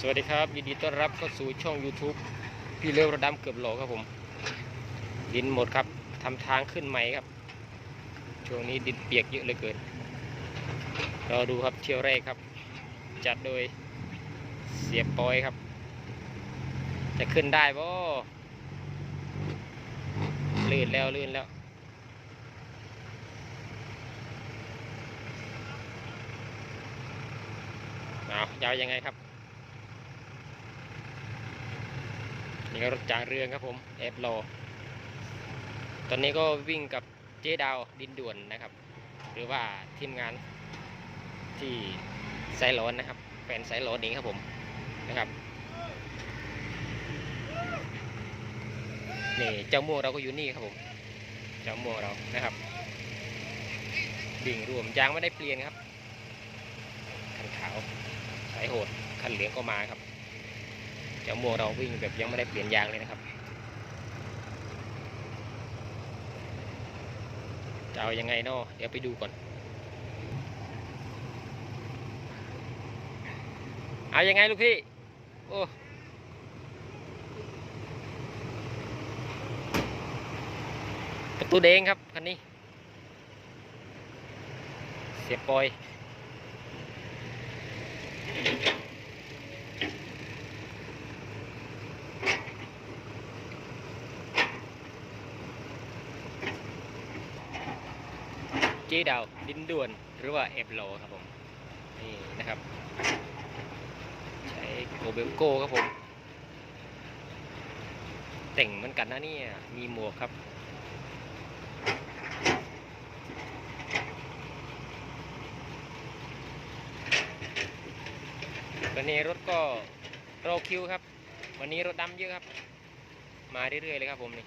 สวัสดีครับยินดีต้อนรับเข้าสู่ช่อง YouTube พี่เลี้ยวระดำเกือบโหลครับผม ดินหมดครับทำทางขึ้นใหม่ครับ ช่วงนี้ดินเปียกเยอะเหลือเกินรอดูครับเที่ยวแรกครับ จัดโดยเสียบปอยครับ จะขึ้นได้บ่ลื่นแล้วลื่นแล้วเอายาวยังไงครับ นี่ก็รถจากเรืองครับผมเอฟโลตอนนี้ก็วิ่งกับเจ๊ดาวดินด่วนนะครับ หรือว่าทีมงานที่ไซร้อนนะครับแฟนไซร้อนเองครับผมนะครับนี่เจ้าม่วงเราก็อยู่นี่ครับผมเจ้าม่วงเรานะครับวิ่งรวมยางไม่ได้เปลี่ยนครับคันขาวสายโหดคันเหลืองก็มาครับ จ้าม่วเราวิ่งแบบยังไม่ได้เปลี่ยนยางเลยนะครับจะเอายังไงเนาะเดี๋ยวไปดูก่อน เอายังไงลูกพี่ โอ้ประตูแดงครับคันนี้ เสียบปอย จดาวดินด่วนหรือว่าเอฟโลครับผม นี่นะครับ ใช้โกเบลโก้ครับผม แต่งเหมือนกันนะเนี่ย มีหมวกครับวันนี้รถก็รอคิวครับ วันนี้รถดำเยอะครับ มาเรื่อยๆเลยครับผมนี่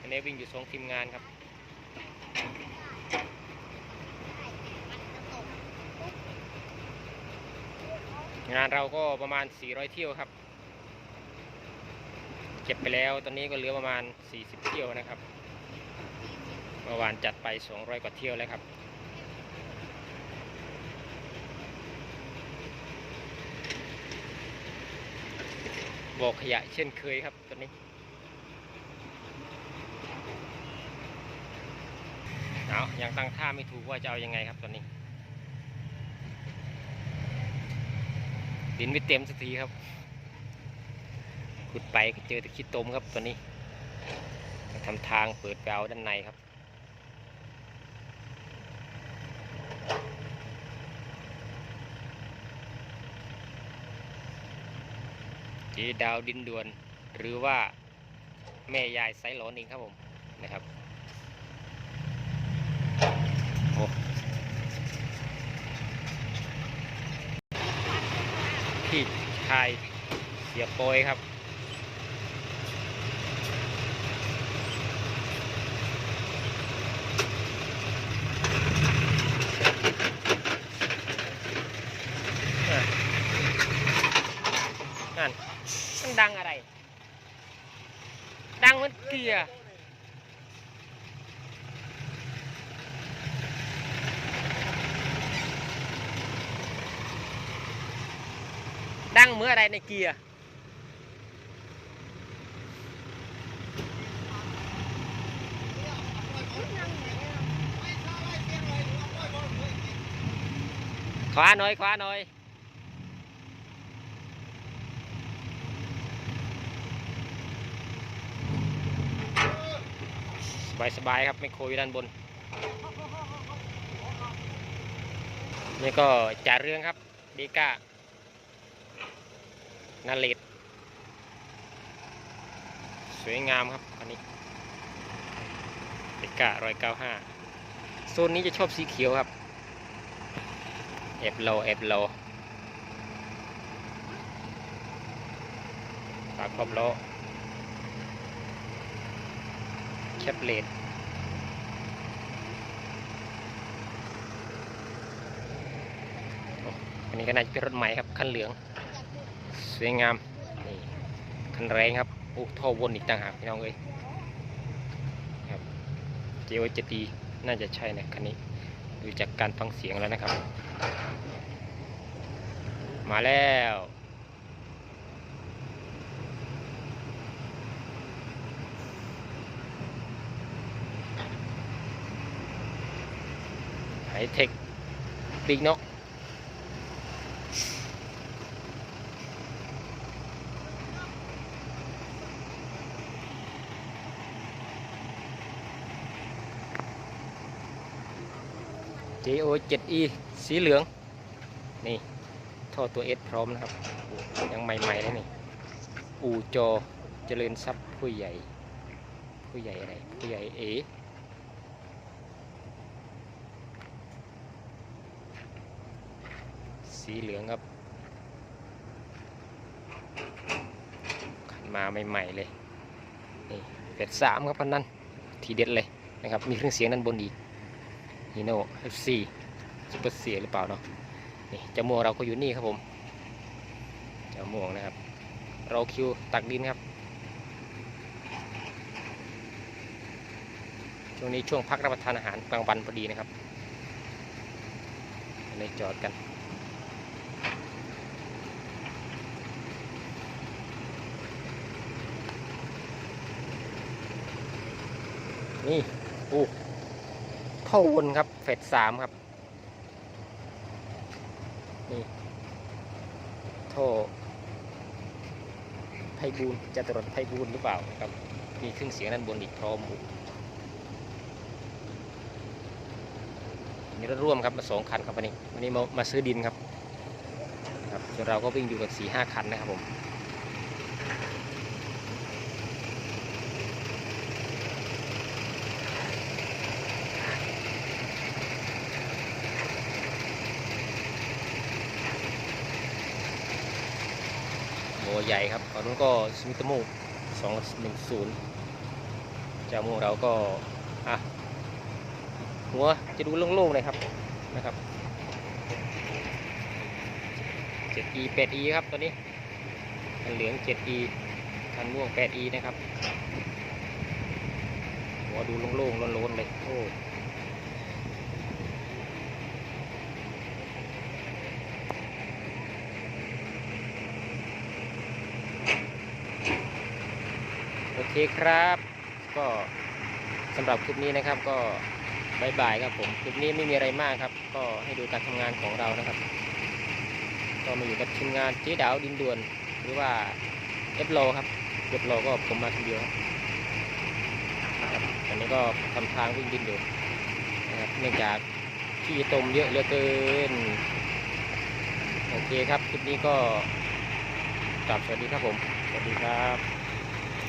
วันนี้วิ่งอยู่สองทีมงานครับ งานเราก็ประมาณ 400 เที่ยวครับ เก็บไปแล้วตอนนี้ก็เหลือประมาณ 40 เที่ยวนะครับ เมื่อวานจัดไป 200 กว่าเที่ยวแล้วครับบอกขยะเช่นเคยครับตอนนี้เอายังตั้งท่าไม่ถูกว่าจะเอายังไงครับตอนนี้ ดินไม่เต็มสักทีครับขุดไปก็เจอต่ขี้ตมครับตัวนี้ทำทางเปิดแปลวด้านในครับเจดาวดินด่วน หรือว่าแม่ยายไซหลอนเองครับผมนะครับโอ้ พี่ชายเสียโปยครับ นั่น มันดังอะไร ดังเหมันเกียร์ ดังเหมื่อนอะไรในเกียร์ขวาหน่อยขวาหน่อยสบายสบายๆครับไม่โคยด้านบน นี่ก็จ่าเรืองครับดีก้า นาเลดสวยงามครับอันนี้ดีก้ารอยเก้าห้าโซนนี้จะชอบสีเขียวครับเอฟโลเอฟโลฝากครอบโลแคปเลดอันนี้ก็น่าจะเป็นรถใหม่ครับ คันเหลือง สวยงามนี่คันแรงครับโอ้ท่อวนอีกต่างหากพี่น้องเอ้ยครับเจวจะดีน่าจะใช่นะคันนี้ดูจากการฟังเสียงแล้วนะครับ มาแล้วไฮเทคปีกนก JO 7E สีเหลือง นี่ ท่อตัว S พร้อมนะครับ ยังใหม่ๆเลยนี่ อูจอเจริญทรัพย์ผู้ใหญ่ ผู้ใหญ่อะไร ผู้ใหญ่เอสีเหลืองครับขันมาใหม่ๆเลย นี่เป็ดสามครับพันนั้น ทีเด็ดเลยนะครับ มีเครื่องเสียงด้านบนอีก ฮีโน่ F4 ซุปเปอร์เสียหรือเปล่าเนาะนี่เจาม่วเราก็อยู่นี่ครับผมเจาม่วนะครับ เราคิวตักดินครับ ช่วงนี้ช่วงพักรับประทานอาหารกลางวันพอดีนะครับเลยจอดกันนี่โอ้ ท่อวนครับ เฟสสามครับ นี่ท่อไพบูลจะตรวจไพบูลหรือเปล่าครับ มีเครื่องเสียงด้านบนอีกพร้อมอยู่มีรถร่วมครับมาสองคันครับวันนี้วันนี้มามาซื้อดินครับครับส่วนเราก็วิ่งอยู่กับสี่ห้าคันนะครับผม ใหญ่ครับฝั่งนู้นก็สมิตโมสองหนึ่งศูนย์จามูเราก็อะหัวจะดูโล่งๆเลยครับนะครับ 7e 8e ครับตัวนี้คันเหลือง 7e คันม่วง 8e นะครับหัวดูโล่งๆโล้นๆเลยโอ้ โอเคครับ ก็สำหรับคลิปนี้นะครับก็บายบายครับผมคลิปนี้ไม่มีอะไรมากครับ ก็ให้ดูการทำงานของเรานะครับ ก็มาอยู่กับทีมงานเจ๊ดาวดินด่วน หรือว่าเอฟโลครับเอฟโลก็ผมมาคนเดียวครับนะครับตอนนี้ก็ทำทางวิ่งดินอยู่นะครับเนื่องจากที่ตมเยอะเหลือเกิน โอเคครับ คลิปนี้ก็กลับสวัสดีครับผม สวัสดีครับ